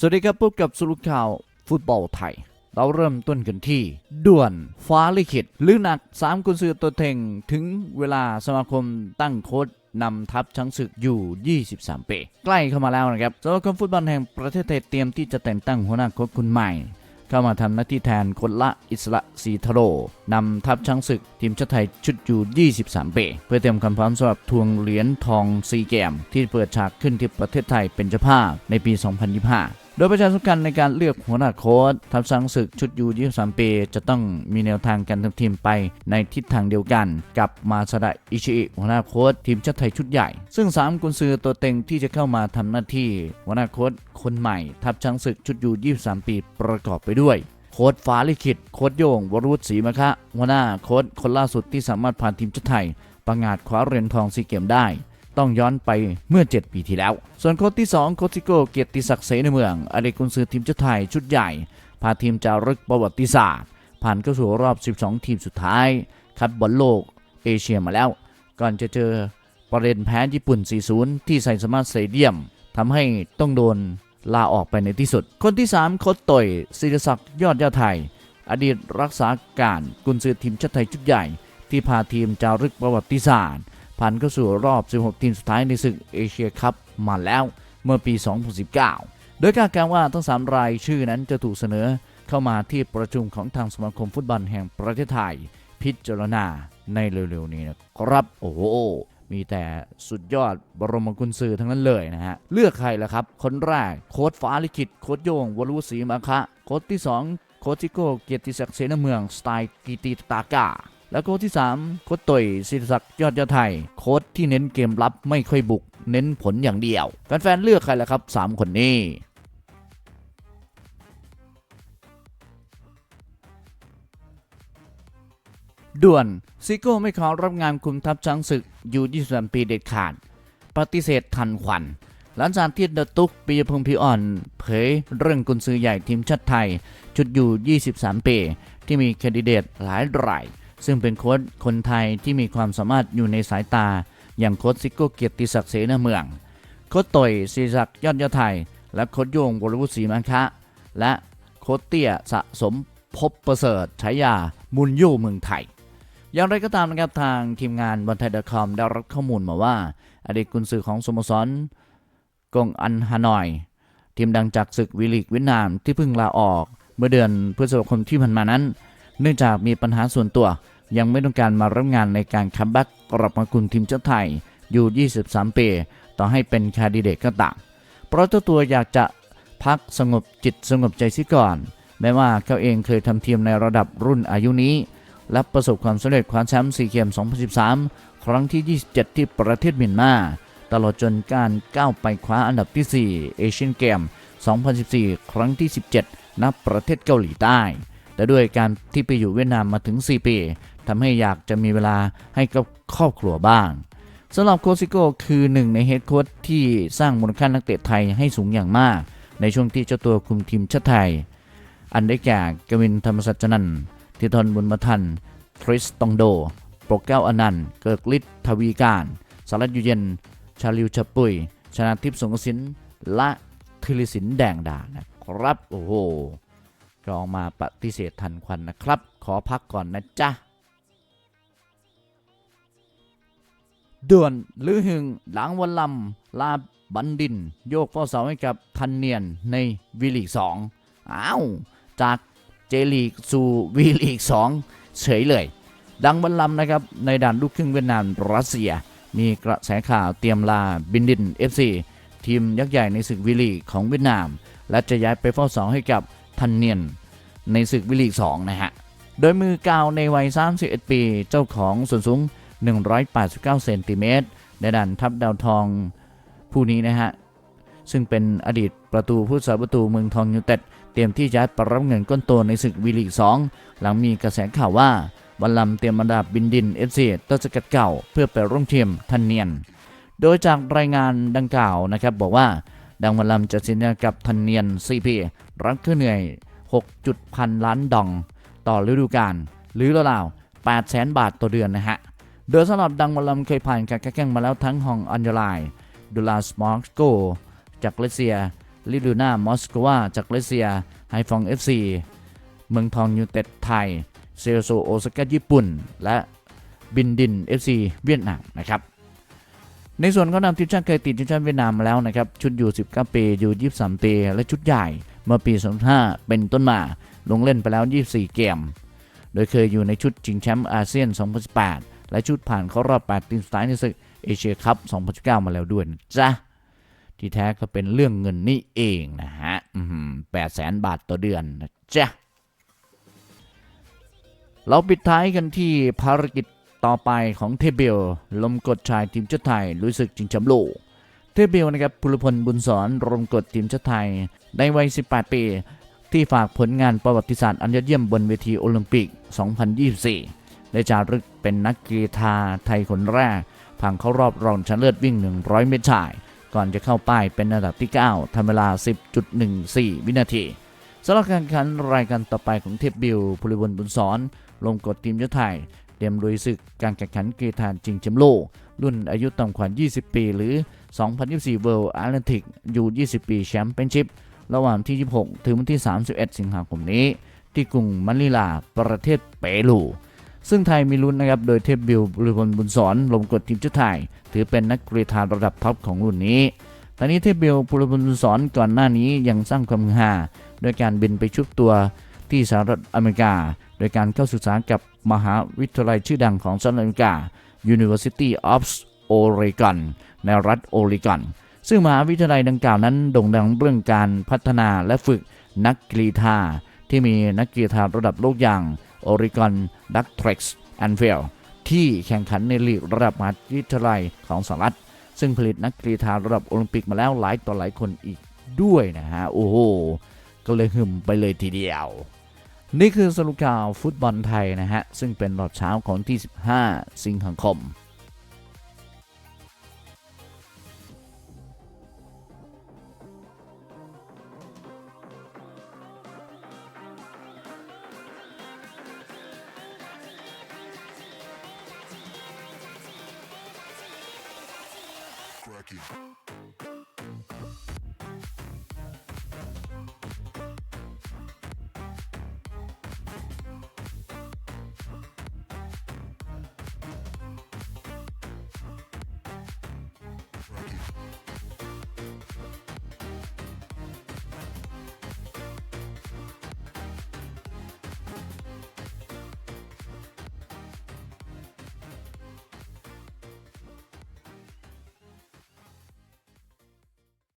สวัสดีครับพบกับสรุปข่าวฟุตบอลไทย เราเริ่มต้นกันที่ ด่วนฟ้าลิขิตลือหนัก 3กุนซือตัวเต็งถึงเวลาสมาคมตั้งโค้ดนำทัพช้างศึกอยู่ 23 ปี ใกล้เข้ามาแล้วนะครับสมาคมฟุตบอลแห่งประเทศไทยเตรียมที่จะแต่งตั้งหัวหน้าโค้ชคนใหม่ เข้ามาทำหน้าที่แทนคนละอิสระสีทโรนำทัพช้างศึก ทีมชาติไทยชุดอยู่23 ปี เพื่อเตรียมความพร้อมสำหรับทวงเหรียญทองซีเกม ที่เปิดฉากขึ้นที่ประเทศไทยเป็นเจ้าภาพในปี 2025 โดยประชาสัมพันธ์ในการเลือกหัวหน้าโค้ชทัพช้างศึกชุดยู23ปีจะต้องมีแนวทางการทำทีมไปในทิศทางเดียวกัน กับมาซาดะอิชิอิหัวหน้าโค้ชทีมชาติไทยชุดใหญ่ ซึ่ง 3 กุนซือตัวเต็งที่จะเข้ามาทำหน้าที่หัวหน้าโค้ชคนใหม่ ทัพช้างศึกชุดยู23 ปีประกอบไปด้วยโค้ดฟ้าลิขิต โค้ดโยง วรุษศรีมะคะหัวหน้าโค้ดคนล่าสุดที่สามารถพาทีมชาติไทยประงาดคว้าเหรียญทองซีเกมได้ ต้องย้อนไปเมื่อ 7 ปีที่แล้ว ส่วนโค้ดที่ 2 โค้ชิโก้เกียรติศักดิ์เสนเมือง อดีตกุนซือทีมชาติไทยชุดใหญ่ พาทีมจารึกประวัติศาสตร์ ผ่านเข้าสู่รอบ 12 ทีมสุดท้าย คัดบอลโลกเอเชียมาแล้ว ก่อนจะเจอประเด็นแพ้ญี่ปุ่น 4-0 ที่ไซสมาร์ทสเตเดียมทำให้ต้องโดนลาออกไปในที่สุด คนที่ 3 โค้ชต่อยศิริศักดิ์ยอดยาไทย อดีตรักษาการกุนซือทีมชาติไทยชุดใหญ่ ที่พาทีมจารึกประวัติศาสตร์ ผ่านเข้าสู่รอบ 16 ทีมสุดท้ายในศึกเอเชียคัพมาแล้วเมื่อปี 2019 โดยการการว่าทั้ง 3 รายชื่อนั้นจะถูกเสนอเข้ามาที่ประชุมของทางสมาคมฟุตบอลแห่งประเทศไทย พิจารณาในเร็วๆนี้นะครับ โอ้โหมีแต่สุดยอดบรมกุญซือทั้งนั้นเลยนะฮะ เลือกใครล่ะครับ คนแรกโค้ดฟ้าลิขิตโค้ดโยงวรุษศรีมาคะ โค้ดที่ 2 โค้ดจิโก้เกียรติศักดิ์เสนเมือง สไตล์กีติตากา และโค้ดที่ 3 โค้ดต่อยศิริศักดิ์ยอดยอดไทย โค้ดที่เน้นเกมรับไม่ค่อยบุก เน้นผลอย่างเดียว แฟนๆเลือกใครล่ะครับ 3 คนนี้ด่วนซิโก้ไม่ขอรับงานคุมทัพช้างศึกอยู่23ปีเด็ดขาด ปฏิเสธทันควันหลังจากที่เดตุกปียพงศ์พิอ่อน เผยเรื่องกุนซือใหญ่ทีมชาติไทย ชุดอยู่ 23 ปี ที่มีแคนดิเดตหลายราย ซึ่งเป็นโค้ชคนไทยที่มีความสามารถอยู่ในสายตา อย่างโค้ชซิโก้เกียรติศักดิ์เสนาเมือง โค้ชต่อยศรีศักดิ์ยอดยอดไทย และโค้ชโยงวรวุฒิศรีมังคะ และโค้ชเตี้ยสะสมพบประเสริฐฉายามุนโยเมืองไทย อย่างไรก็ตามนะครับทางทีมงานบอลไทยดอทคอมได้รับข้อมูลมาว่า อดีตกุนซือของสโมสรกงอันฮานอย ทีมดังจากศึกวิลีกเวียดนามที่เพิ่งลาออก เมื่อเดือนพฤษภาคมที่ผ่านมานั้น เนื่องจากมีปัญหาส่วนตัว ยังไม่ต้องการมารับงานในการคัมแบ็กกลับมาคุมทีมชาติไทยอยู่ 23 ปี ต่อให้เป็นคาดิเดตก็ตามเพราะเจ้าตัวอยากจะพักสงบจิตสงบใจซิก่อน แม้ว่าเขาเองเคยทำทีมในระดับรุ่นอายุนี้ และประสบความสำเร็จคว้าแชมป์ซีเกม 2013 ครั้งที่ 27 ที่ประเทศเมียนมา ตลอดจนการก้าวไปคว้าอันดับที่ 4 เอเชียนเกม 2014 ครั้งที่ 17 ณ ประเทศเกาหลีใต้ แต่ด้วยการที่ไปอยู่เวียดนามมาถึง 4 ปีทำให้อยากจะมีเวลาให้กับครอบครัวบ้างสำหรับโคซิโก้คือหนึ่งในเฮดโค้ชที่สร้างมูลค่านักเตะไทยให้สูงอย่างมาก ในช่วงที่เจ้าตัวคุมทีมชาติไทย อันได้แก่กวินธรรมสัจจนันท์ทิทนบุญมาทันทริสตองโด โปรแก้วอนันต์ เกิกฤทธิ์ทวีการสารัตยูเย็น ชาลิวชปุย ชนะทิพย์สงสินและธิริสินแดงดานะครับโอ้โห รองมาปฏิเสธทันควันนะครับ ขอพักก่อนนะจ๊ะด่วนลือหึงหลังวันลำลาบันดิน โยกเฝ้าเสาให้กับทันเนียนในวีลีกสองอ้าว จากเจลีกสู่วีลีก2เฉยเลย ดังบันลำนะครับ ในด่านลูกครึ่งเวียดนามรัสเซีย มีกระแสข่าวเตรียมลาบินดิน FC ทีมยักษ์ใหญ่ในศึกวีลีกของเวียดนาม และจะย้ายไปเฝ้าเสาให้กับ ทันเนียน ในศึกวีลีก2นะฮะ โดยมือกาวในวัย 31 ปี เจ้าของส่วนสูง 189 เซนติเมตรในด่านทัพดาวทองผู้นี้นะฮะ ซึ่งเป็นอดีตประตูผู้สาประตูเมืองทองยูเต็ด เตรียมที่จะปรับเงินก้นโตในศึกวีลีก 2 หลังมีกระแสข่าวว่าบัลลัมเตรียมอันดับบินดินเอฟซีต้นสกัดเก่า เพื่อไปร่วมทีมทันเนียน โดยจากรายงานดังกล่าวนะครับบอกว่า ดังบัลลัมจะสัญญากับทันเนียนซีพีรับค่าเหนื่อย 6. พันล้านดอง ต่อฤดูกาลหรือราวๆ8แสนบาทต่อเดือนนะฮะ โดยสำหรับดังบัลลัมเคยผ่านการแข่งมาแล้วทั้งฮองอันยลายดูลาสมอร์โกจากเลเซียลิดูน่ามอสโกวาจากรัสเซียไฮฟอง FC เมืองทองยูไนเต็ดไทย เซลโซโอซาก้าญี่ปุ่น และบินดิน FC เวียดนามนะครับ ในส่วนเขานำทีมชาติเคยติดทีมชาติเวียดนามมาแล้วนะครับ ชุดอยู่ 19 ปีอยู่ 23 ปี และชุดใหญ่เมื่อปี 2005 เป็นต้นมา ลงเล่นไปแล้ว 24 เกม โดยเคยอยู่ในชุดชิงแชมป์อาเซียน 2018 และชุดผ่านเข้ารอบ 8 ทีมสุดท้ายในศึกเอเชียคัพ 2019 มาแล้วด้วยนะจ๊ะ ที่แท้ก็เป็นเรื่องเงินนี่เองนะฮะแปดแสนบาทต่อเดือนนะจ๊ะเราปิดท้ายกันที่ภารกิจ ต่อไปของเทเบลลมกดชายทีมชาติไทยรู้สึกจริงแชมป์โลกเทเบลนะครับพุลพลบุญสอนรมกดทีมชาติไทยในวัย 18 ปี ที่ฝากผลงานประวัติศาสตร์อันยอดเยี่ยมบนเวทีโอลิมปิก 2024 ได้จารึกเป็นนักกีฬาไทยคนแรกผ่านเข้ารอบรองชนะเลิศวิ่ง 100 เมตรชาย ก่อนจะเข้าป้ายเป็นอันดับที่ 9ทำเวลา 10.14 วินาทีสำหรับการแข่งขันรายการต่อไปของเทพบิลพลิบลบุญสอนลงกดทีมชาติไทย เตรียมลุยศึกการแข่งขันกีฬาจริงแชมป์โลก รุ่นอายุต่ำกว่า 20 ปี หรือ 2024 World Atlantic U 20 ปีแชมเปี้ยนชิพระหว่างที่ 26 ถึงวันที่ 31 สิงหาคมนี้ ที่กรุงมะนิลา ประเทศเปรูซึ่งไทยมีลุ้นนะครับ โดยเทพบิลบริพลบุญสอนลงกดทีมชาติไทย ถือเป็นนักกรีฑาระดับท็อปของรุ่นนี้ตอนนี้เทพบิลบริพลบุญสอนก่อนหน้านี้ยังสร้างความฮือฮาโดยการบินไปชุบตัวที่สหรัฐอเมริกา โดยการเข้าศึกษากับมหาวิทยาลัยชื่อดังของสหรัฐอเมริกา University of Oregon ในรัฐโอเรกอน ซึ่งมหาวิทยาลัยดังกล่าวนั้นโด่งดังเรื่องการพัฒนาและฝึกนักกรีฑาที่มีนักกรีฑาระดับโลกอย่าง Oregon Duck Tracks and f i e l ที่แข่งขันในลีกระดับมหาวิทยาลัยของสหรัฐ ซึ่งผลิตนักกรีฑาระดับโอลิมปิกมาแล้วหลายต่อหลายคนอีกด้วยนะฮะ โอ้โห ก็เลยหึมไปเลยทีเดียว นี่คือสรุปข่าวฟุตบอลไทยนะฮะ ซึ่งเป็นรอบเช้าของที่ 15 สิงหาคม Cracky.